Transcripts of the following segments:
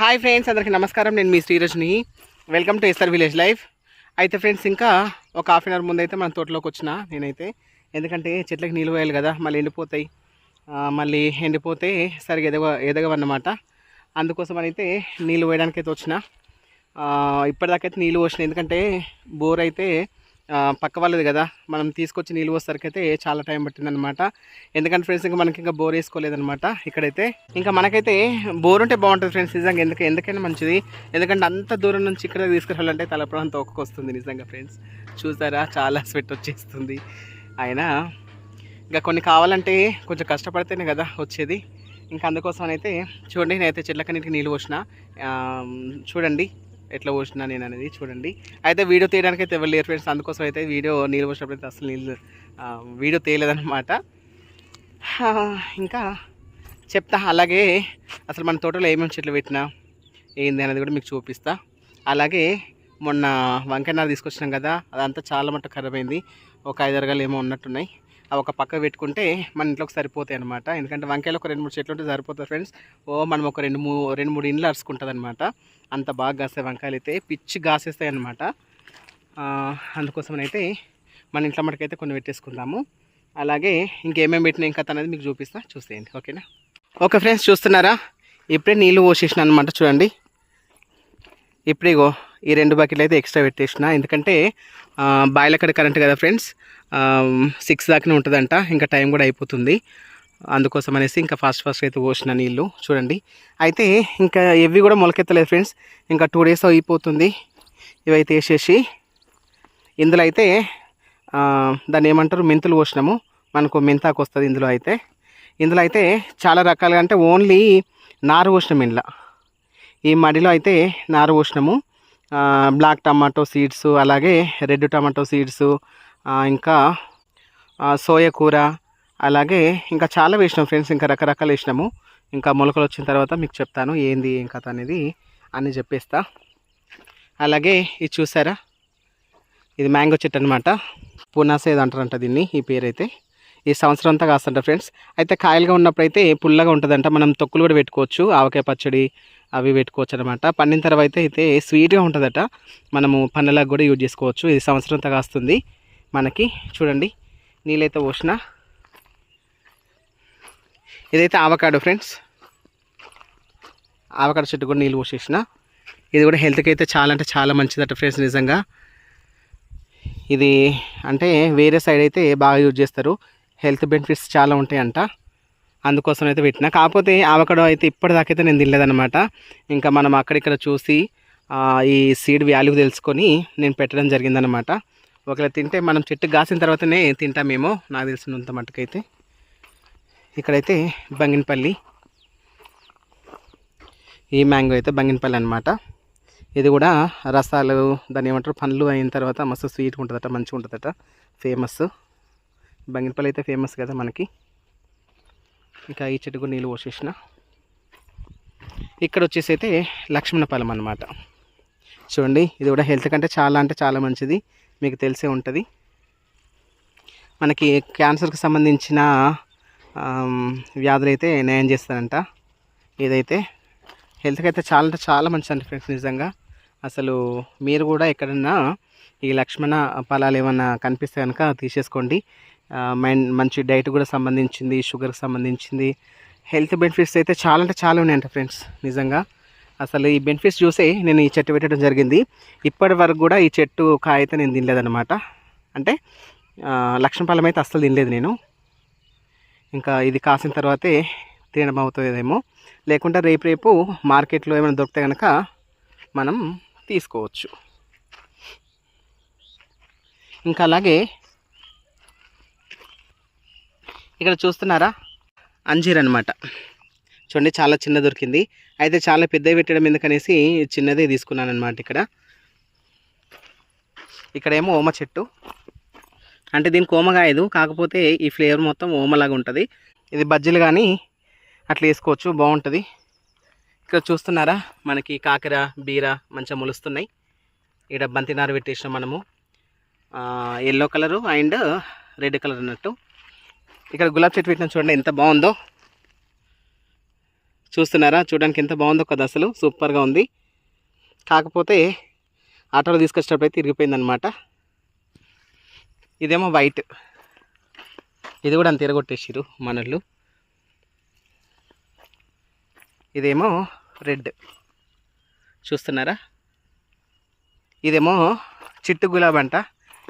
Hi friends అందరికీ నమస్కారం. నేను మీ Srirajni. Welcome to SR village life అయితే ఫ్రెండ్స్ ఇంకా ఒక హాఫ్ అన్ అవర్ ముందు అయితే మన తోటలోకి వచ్చిన నేనైతే. ఎందుకంటే చెట్లకి నీళ్ళు పోయాలి కదా మళ్ళీ ఎండిపోతాయి. మళ్ళీ ఎండిపోతే సరిగా ఎదగ ఎదగవన్నమాట. అందుకోసం అయితే నీళ్ళు పోయడానికైతే వచ్చిన. ఇప్పటిదాకైతే నీళ్ళు పోసిన. ఎందుకంటే బోర్ అయితే పక్క వాళ్ళది కదా. మనం తీసుకొచ్చి నీళ్ళు పోసేసరికైతే చాలా టైం పట్టిందనమాట ఎందుకంటే ఫ్రెండ్స్ ఇంకా మనకి ఇంకా బోర్ వేసుకోలేదనమాట ఇక్కడైతే. ఇంకా మనకైతే బోర్ ఉంటే బాగుంటుంది ఫ్రెండ్స్ నిజంగా. ఎందుకు ఎందుకైనా మంచిది. ఎందుకంటే అంత దూరం నుంచి ఇక్కడ తీసుకురావాలంటే తలప్రాంతం తోకొస్తుంది నిజంగా ఫ్రెండ్స్. చూసారా? చాలా స్వెట్ వచ్చేస్తుంది. అయినా ఇంకా కొన్ని కావాలంటే కొంచెం కష్టపడితేనే కదా వచ్చేది. ఇంకా అందుకోసం అయితే చూడండి నేనైతే చెట్లకన్నిటికి నీళ్ళు పోసిన. చూడండి. ఎట్లా పోసినా నేను అనేది చూడండి. అయితే వీడియో తీయడానికి అయితే ఎవరు లేరు ఫ్రెండ్స్ అందుకోసం అయితే వీడియో నీళ్ళు పోసినప్పుడు అయితే అసలు నీళ్ళు వీడియో తీయలేదన్నమాట. ఇంకా చెప్తా. అలాగే అసలు మన తోటలో ఏమేమి చెట్లు పెట్టినా ఏంది అనేది కూడా మీకు చూపిస్తా. అలాగే మొన్న వంకాయనారు తీసుకొచ్చినాం కదా అదంతా చాలా మట్టు ఖరాబ్ అయింది. ఒక ఐదు అరగాలు ఏమో ఉన్నట్టున్నాయి. అవి ఒక పక్క పెట్టుకుంటే మన ఇంట్లోకి సరిపోతాయి అనమాట ఎందుకంటే వంకాయలు ఒక రెండు మూడు చెట్లు ఉంటే సరిపోతాయి ఫ్రెండ్స్. ఓ మనం ఒక రెండు మూడు రెండు మూడు ఇండ్లు అరుచుకుంటుంది అనమాట అంత బాగా కాస్తాయి వంకాయలు అయితే పిచ్చి కాసేస్తాయి అనమాట అందుకోసం అయితే మన ఇంట్లో మటుకైతే కొన్ని పెట్టేసుకుందాము. అలాగే ఇంకేమేమి పెట్టినా ఇంకా అనేది మీకు చూపిస్తా చూసేయండి. ఓకేనా? ఓకే ఫ్రెండ్స్ చూస్తున్నారా? ఇప్పుడే నీళ్ళు పోసేసిన అనమాట చూడండి. ఇప్పుడు ఇగో ఈ రెండు బకెట్లు అయితే ఎక్స్ట్రా పెట్టేసిన. ఎందుకంటే బాయిల కరెంట్ కదా ఫ్రెండ్స్ సిక్స్ దాకానే ఉంటుందంట. ఇంకా టైం కూడా అయిపోతుంది. అందుకోసం అనేసి ఇంకా ఫాస్ట్ ఫాస్ట్ అయితే పోసిన నీళ్ళు. చూడండి. అయితే ఇంకా ఇవి కూడా మొలకెత్తలేదు ఫ్రెండ్స్ ఇంకా టూ డేస్ అయిపోతుంది. ఇవైతే వేసేసి ఇందులో అయితే దాన్ని ఏమంటారు? మెంతులు పోసినాము. మనకు మెంతాకు వస్తుంది ఇందులో అయితే. ఇందులో అయితే చాలా రకాలుగా అంటే ఓన్లీ నారు పోసినాం ఇంట్లో ఈ మడిలో అయితే నారు పోసినాము. బ్లాక్ టమాటో సీడ్స్ అలాగే రెడ్ టమాటో సీడ్స్ ఇంకా సోయా కూర అలాగే ఇంకా చాలా వేసినాం ఫ్రెండ్స్. ఇంకా రకరకాలు వేసినాము. ఇంకా మొలకలు వచ్చిన తర్వాత మీకు చెప్తాను ఏంది ఏం కథ అనేది అని చెప్పేస్తా. అలాగే ఇది చూసారా? ఇది మ్యాంగో చెట్టు అనమాట పునాస అంటారంట దీన్ని ఈ పేరు అయితే ఈ సంవత్సరం అంతా కాస్తుంట ఫ్రెండ్స్. అయితే కాయలుగా ఉన్నప్పుడు అయితే పుల్లగా ఉంటుందంట. మనం తొక్కులు కూడా పెట్టుకోవచ్చు. ఆవకాయ పచ్చడి అవి పెట్టుకోవచ్చు అనమాట పండిన తర్వాత అయితే స్వీట్గా ఉంటుందట. మనము పన్నెలకు కూడా యూజ్ చేసుకోవచ్చు. ఇది సంవత్సరం తగాస్తుంది మనకి. చూడండి నీళ్ళైతే పోసిన. ఇదైతే ఆవకాడో ఫ్రెండ్స్. ఆవకాడ చెట్టు కూడా నీళ్ళు పోసేసిన. ఇది కూడా హెల్త్కి అయితే చాలా అంటే చాలా మంచిదట ఫ్రెండ్స్ నిజంగా. ఇది అంటే వేరే సైడ్ అయితే బాగా యూజ్ చేస్తారు. హెల్త్ బెనిఫిట్స్ చాలా ఉంటాయంట. అందుకోసం అయితే పెట్టిన. కాకపోతే ఆవకాడో అయితే ఇప్పటిదాకైతే నేను తినలేదనమాట ఇంకా మనం అక్కడిక్కడ చూసి ఈ సీడ్ వాల్యూ తెలుసుకొని నేను పెట్టడం జరిగిందనమాట ఒకవేళ తింటే మనం చెట్టు కాసిన తర్వాతనే తింటామేమో నాకు తెలిసినంత మట్టుకైతే ఇక్కడైతే బంగినపల్లి. ఈ మ్యాంగో అయితే బంగినపల్లి అనమాట ఇది కూడా రసాలు దాని ఏమంటారు పండ్లు అయిన తర్వాత మస్తు స్వీట్గా ఉంటుందట మంచిగా ఉంటుందట. ఫేమస్ బంగినపల్లి అయితే ఫేమస్ కదా మనకి. ఇంకా ఈ చెట్టుకు నీళ్ళు పోసేసిన. ఇక్కడ వచ్చేసి అయితే లక్ష్మణపాలెం అనమాట చూడండి ఇది కూడా హెల్త్ కంటే చాలా అంటే చాలా మంచిది. మీకు తెలిసే ఉంటుంది. మనకి క్యాన్సర్కి సంబంధించిన వ్యాధులు అయితే నయం చేస్తారంట. ఇదైతే హెల్త్కి అయితే చాలా అంటే చాలా మంచిది అండి ఫ్రెండ్స్ నిజంగా. అసలు మీరు కూడా ఎక్కడన్నా ఈ లక్ష్మణ ఫలాలు ఏమన్నా కనిపిస్తే కనుక తీసేసుకోండి. మైండ్ మంచి డైట్ కూడా సంబంధించింది షుగర్కి సంబంధించింది. హెల్త్ బెనిఫిట్స్ అయితే చాలా అంటే చాలా ఉన్నాయంట ఫ్రెండ్స్ నిజంగా. అసలు ఈ బెనిఫిట్స్ చూసే నేను ఈ చెట్టు పెట్టడం జరిగింది. ఇప్పటి వరకు కూడా ఈ చెట్టు కాయ అయితే నేను తినలేదన్నమాట. అంటే ఆ, ఫలం అయితే అస్సలు తినలేదు నేను. ఇంకా ఇది కాసిన తర్వాతే తినడం అవుతుందేమో. లేకుంటే రేపు రేపు మార్కెట్లో ఏమైనా దొరికితే కనుక మనం తీసుకోవచ్చు. ఇంకా అలాగే ఇక్కడ చూస్తున్నారా? అంజీర్ అనమాట చూడండి చాలా చిన్న దొరికింది. అయితే చాలా పెద్దవి పెట్టడం ఎందుకనేసి చిన్నదే తీసుకున్నాను అనమాట ఇక్కడ. ఇక్కడేమో ఓమ చెట్టు. అంటే దీనికి ఓమ కాయదు కాకపోతే ఈ ఫ్లేవర్ మొత్తం ఓమలాగా ఉంటుంది. ఇది బజ్జీలు కానీ అట్లా వేసుకోవచ్చు బాగుంటుంది. ఇక్కడ చూస్తున్నారా? మనకి కాకర బీర మంచిగా మొలుస్తున్నాయి. ఇక్కడ బంతినారు పెట్టేసినాం మనము. Yellow colour and red colour అన్నట్టు. ఇక్కడ గులాబీ చెట్టు పెట్టిన చూడండి ఎంత బాగుందో. చూస్తున్నారా? చూడడానికి ఎంత బాగుందో కదా అసలు. సూపర్గా ఉంది. కాకపోతే ఆటోలో తీసుకొచ్చేటప్పుడు అయితే తిరిగిపోయిందనమాట ఇదేమో వైట్. ఇది కూడా అంత ఇరగొట్టేసారు మనళ్ళు. ఇదేమో రెడ్. చూస్తున్నారా? ఇదేమో చిట్టు గులాబీ అంట.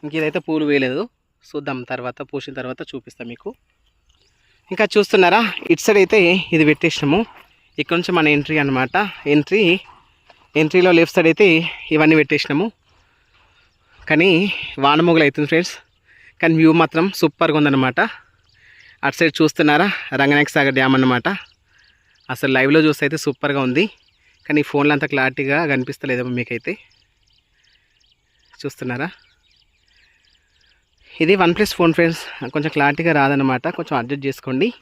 ఇంక ఇదైతే పూలు వేయలేదు. చూద్దాం తర్వాత పూసిన తర్వాత చూపిస్తాం మీకు. ఇంకా చూస్తున్నారా? ఇటు సైడ్ అయితే ఇది పెట్టేసినాము. ఇక్కడ నుంచి మన ఎంట్రీ అనమాట ఎంట్రీ ఎంట్రీలో లెఫ్ట్ సైడ్ అయితే ఇవన్నీ పెట్టేసినాము. కానీ వానమొగలు అవుతుంది ఫ్రెండ్స్. కానీ వ్యూ మాత్రం సూపర్గా ఉందన్నమాట. అటు సైడ్ చూస్తున్నారా? రంగనాయక సాగర్ డ్యామ్ అన్నమాట. అసలు లైవ్లో చూస్తే అయితే సూపర్గా ఉంది. కానీ ఫోన్లో అంత క్లారిటీగా కనిపిస్తలేదేమో మీకైతే. చూస్తున్నారా? ఇది వన్ ప్లస్ ఫోన్ ఫ్రెండ్స్. కొంచెం క్లారిటీగా రాదనమాట కొంచెం అడ్జస్ట్ చేసుకోండి.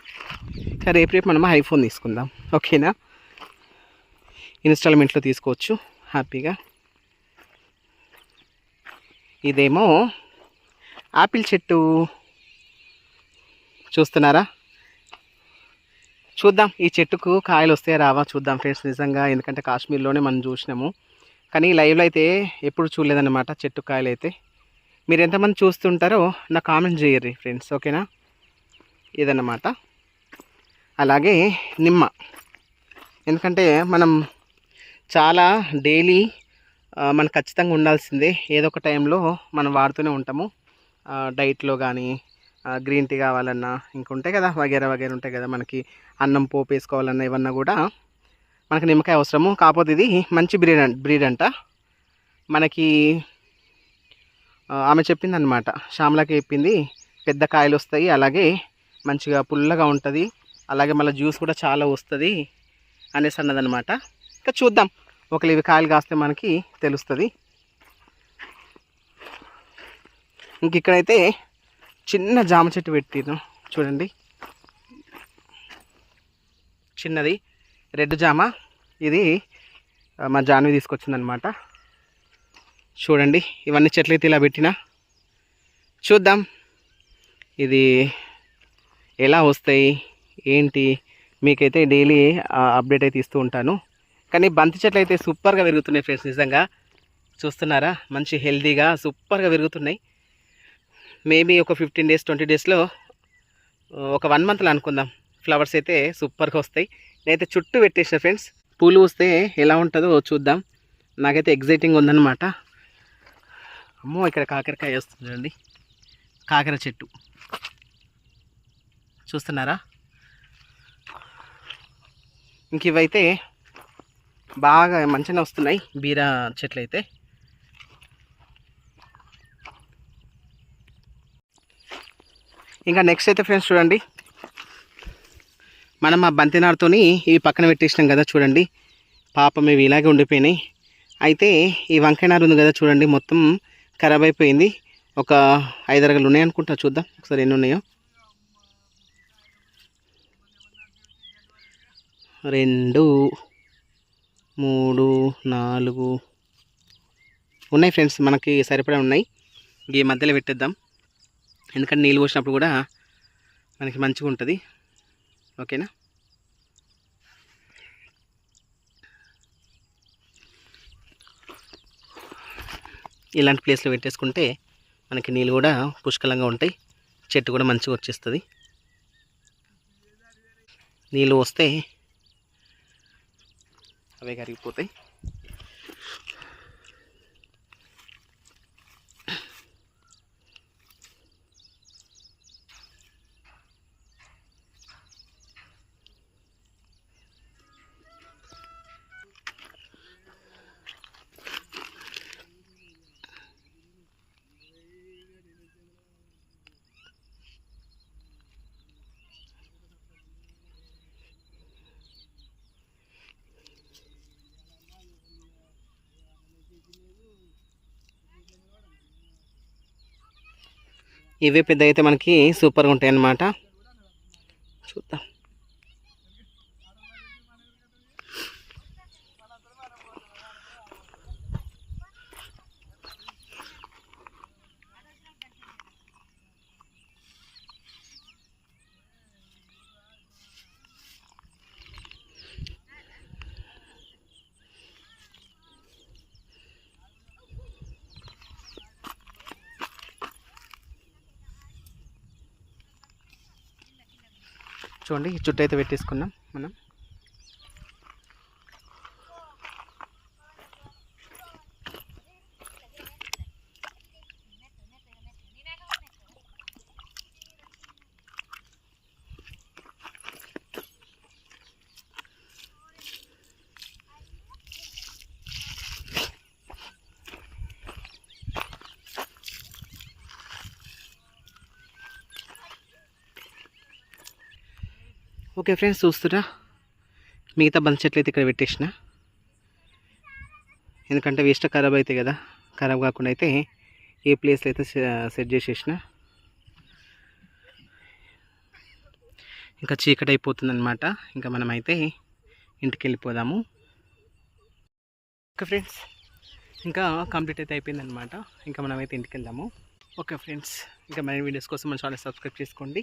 ఇంకా రేపు రేపు మనం ఐఫోన్ తీసుకుందాం. ఓకేనా? ఇన్స్టాల్మెంట్లో తీసుకోవచ్చు. హ్యాపీగా. ఇదేమో ఆపిల్ చెట్టు. చూస్తున్నారా? చూద్దాం. ఈ చెట్టుకు కాయలు వస్తాయా రావా చూద్దాం ఫ్రెండ్స్ నిజంగా. ఎందుకంటే కాశ్మీర్లోనే మనం చూసినాము. కానీ లైవ్లో అయితే ఎప్పుడు చూడలేదన్నమాట చెట్టు కాయలు అయితే మీరు ఎంతమంది చూస్తుంటారో నా కామెంట్ చేయర్రి ఫ్రెండ్స్ ఓకేనా? ఇదన్నమాట. అలాగే నిమ్మ. ఎందుకంటే మనం చాలా డైలీ మనకు ఖచ్చితంగా ఉండాల్సిందే. ఏదో ఒక టైంలో మనం వాడుతూనే ఉంటాము. డైట్లో కానీ గ్రీన్ టీ కావాలన్నా ఇంకుంటాయి కదా వగేరా వగేరా ఉంటాయి కదా మనకి. అన్నం పోపు వేసుకోవాలన్నా ఇవన్నా కూడా మనకి నిమ్మకాయ అవసరము. కాకపోతే ఇది మంచి బ్రీడ్ అంట బ్రీడ్ అంట. మనకి ఆమె చెప్పింది అనమాట శ్యామలకి చెప్పింది పెద్ద కాయలు వస్తాయి అలాగే మంచిగా పుల్లగా ఉంటుంది అలాగే మళ్ళీ జ్యూస్ కూడా చాలా వస్తుంది అనేసి అన్నదనమాట ఇంకా చూద్దాం. ఒకళ్ళు ఇవి కాయలు కాస్తే మనకి తెలుస్తుంది. ఇంక ఇక్కడైతే చిన్న జామ చెట్టు పెట్టిను చూడండి. చిన్నది. రెడ్ జామ. ఇది మా జాన్వి తీసుకొచ్చిందనమాట చూడండి ఇవన్నీ చెట్లయితే ఇలా పెట్టిన. చూద్దాం. ఇది ఎలా వస్తాయి? ఏంటి? మీకైతే డైలీ అప్డేట్ అయితే ఇస్తూ ఉంటాను. కానీ బంతి చెట్లు అయితే సూపర్గా పెరుగుతున్నాయి ఫ్రెండ్స్ నిజంగా. చూస్తున్నారా? మంచి హెల్దీగా సూపర్గా పెరుగుతున్నాయి. మేబీ ఒక ఫిఫ్టీన్ డేస్ ట్వంటీ డేస్లో ఒక వన్ మంత్లో అనుకుందాం. ఫ్లవర్స్ అయితే సూపర్గా వస్తాయి. నేనైతే చుట్టూ పెట్టేసిన ఫ్రెండ్స్. పూలు వస్తే ఎలా ఉంటుందో చూద్దాం. నాకైతే ఎగ్జైటింగ్ ఉందన్నమాట. అమ్మో ఇక్కడ కాకరకాయ వస్తుంది చూడండి. కాకర చెట్టు. చూస్తున్నారా? ఇంక ఇవైతే బాగా మంచిగా వస్తున్నాయి బీరా చెట్లు అయితే. ఇంకా నెక్స్ట్ అయితే ఫ్రెండ్స్ చూడండి. మనం ఆ బంతినాడుతోని ఇవి పక్కన పెట్టేసినాం కదా చూడండి. పాపం ఇవి ఇలాగే ఉండిపోయినాయి. అయితే ఈ వంకాయనారు ఉంది కదా చూడండి మొత్తం ఖరాబ్ అయిపోయింది ఒక ఐదు అరగలు ఉన్నాయి అనుకుంటా చూద్దాం. ఒకసారి ఎన్ని ఉన్నాయో. రెండు మూడు నాలుగు. ఉన్నాయి ఫ్రెండ్స్ మనకి సరిపడా ఉన్నాయి. ఈ మధ్యలో పెట్టేద్దాం. ఎందుకంటే నీళ్ళు పోసినప్పుడు కూడా మనకి మంచిగా ఉంటుంది ఓకేనా? ఇలాంటి ప్లేస్లో పెట్టేసుకుంటే మనకి నీళ్ళు కూడా పుష్కలంగా ఉంటాయి. చెట్టు కూడా మంచిగా వచ్చేస్తుంది. నీళ్ళు వస్తే అవే కరిగిపోతాయి. ఇవే పెద్ద అయితే మనకి సూపర్గా ఉంటాయి అన్నమాట చూద్దాం. చూడండి ఈ చుట్టూ అయితే పెట్టేసుకున్నాం మనం. ఓకే ఫ్రెండ్స్ చూస్తురా? మిగతా బంతి చెట్లు అయితే ఇక్కడ పెట్టేసిన. ఎందుకంటే వేస్ట్ ఖరాబ్ అవుతాయి కదా. ఖరాబ్ కాకుండా అయితే ఏ ప్లేస్లో అయితే సెట్ చేసేసిన. ఇంకా చీకటి అయిపోతుందన్నమాట. ఇంకా మనమైతే ఇంటికి వెళ్ళిపోదాము. ఓకే ఫ్రెండ్స్ ఇంకా కంప్లీట్ అయితే అయిపోయిందనమాట ఇంకా మనమైతే ఇంటికి వెళ్దాము. ఓకే ఫ్రెండ్స్ ఇంకా మరిన్ని వీడియోస్ కోసం మన ఛానల్ సబ్స్క్రైబ్ చేసుకోండి.